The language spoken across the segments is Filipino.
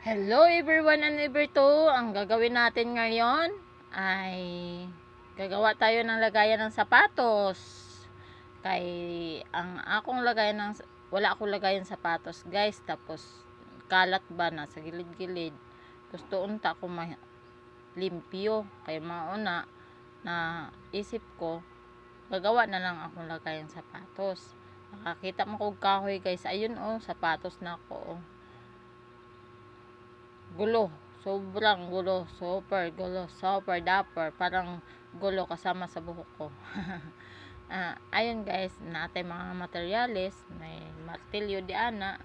Hello everyone and everyto. Ang gagawin natin ngayon ay gagawa tayo ng lagayan ng sapatos. Kay ang akong lagayan ng wala akong lagayan sapatos, guys. Tapos kalat ba na sa gilid-gilid. Gusto unta ko ma limpyo kay mauna na isip ko gagawa na lang akong lagayan sapatos. Nakakita mo kog kahoy guys. Ayun oh, sapatos na ako oh gulo. Sobrang gulo. Super gulo. Super dapper. Parang gulo kasama sa buhok ko. ah, ayun guys, natay mga materyales. May martilyo di ana.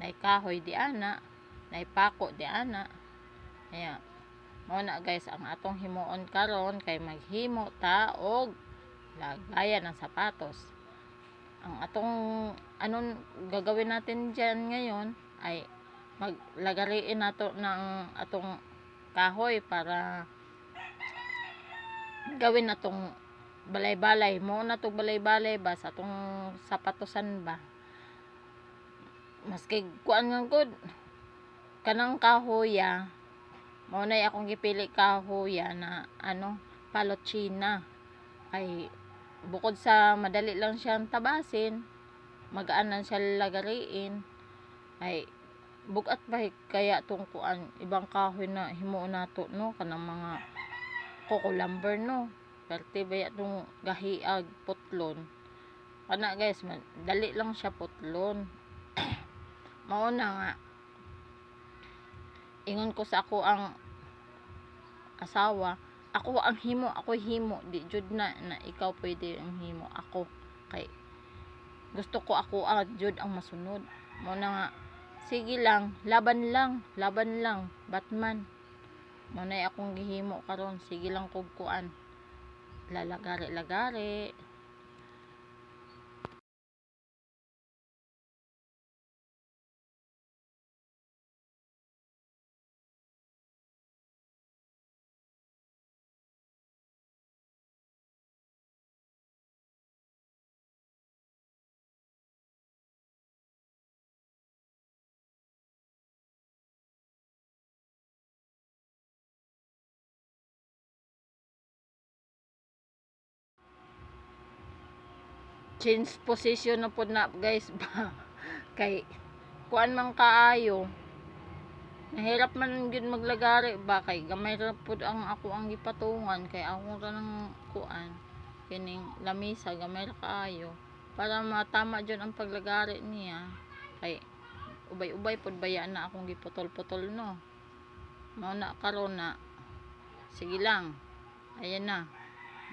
May kahoy di ana. May pako di ana. Ayan. Muna guys, ang atong himuon karon kay maghimo ta og lagayan ng sapatos. Ang atong anong gagawin natin diyan ngayon ay maglagariin nato ng atong kahoy para gawin natong balay-balay. Mo na to balay-balay ba? Sa atong sapatosan ba? Maski kuan nga good kanang kahoya mo na akong gipili kahoya na ano palochina ay bukod sa madali lang siyang tabasin magaan lang siya lagariin. Ay bugat ba kaya tong kuan? Ibang kahoy na himuon nato no? Kanang mga coco lumber no? Perte ba tong gahiag putlon? Kana guys man, dali lang siya putlon. Mao na nga. Ingon ko sa ako ang asawa ako ang himo ako himo. Di jud na na ikaw pwede ang himo. Ako kay gusto ko ako ang jud ang masunod. Mo na nga sige lang laban lang laban lang batman. Manay akong gihimo karon sige lang kog kuan change position na pod na guys ba? Kay kuan man kaayo nahirap man gyud maglagari ba? Kay gamay ra pod ang ako ang gipatungan kay ako ra nang kuan kining lamisa gamay ra kaayo para matama jud ang paglagari niya. Kay ubay-ubay pod baya na akong giputol-putol no? Mao na karon na. Sige lang. Ayan na.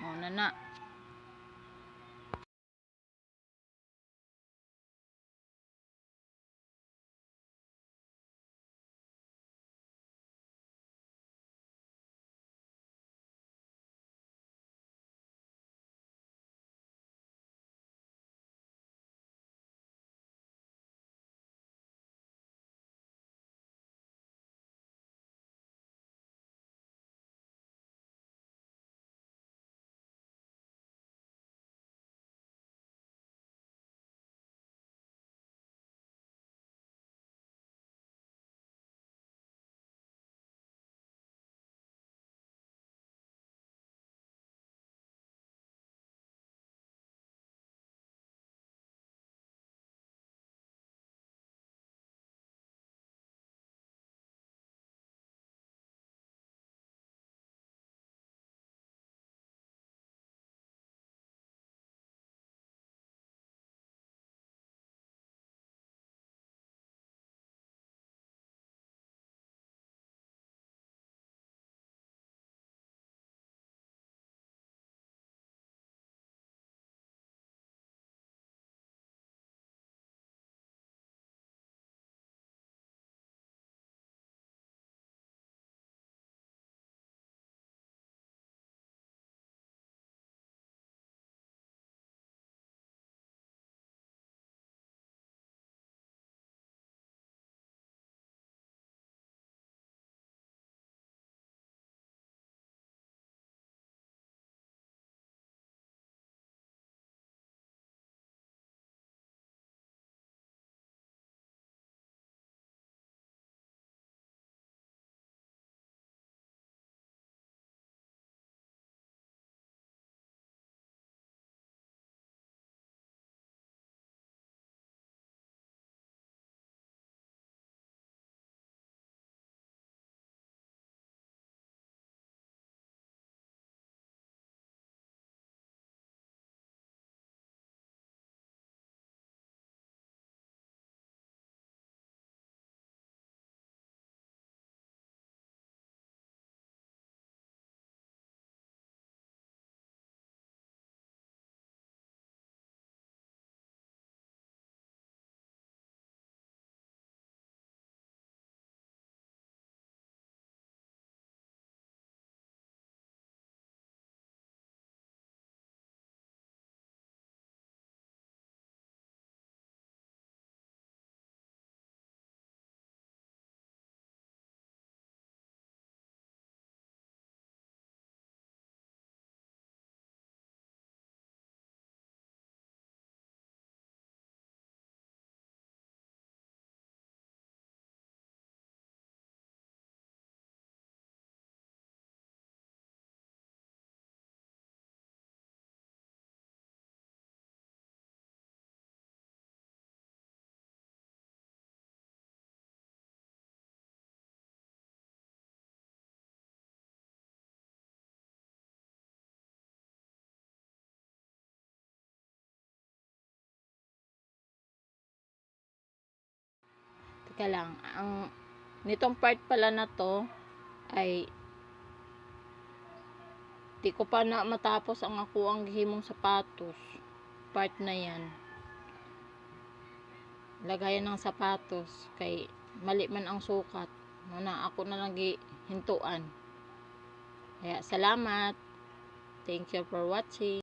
Mao na na teka lang. Ang nitong part pala na to ay di ko pa na matapos ang ako ang himong sapatos. Part na yan. Lagayan ng sapatos kay mali man ang sukat. Na ako na lang hintuan kaya salamat. Thank you for watching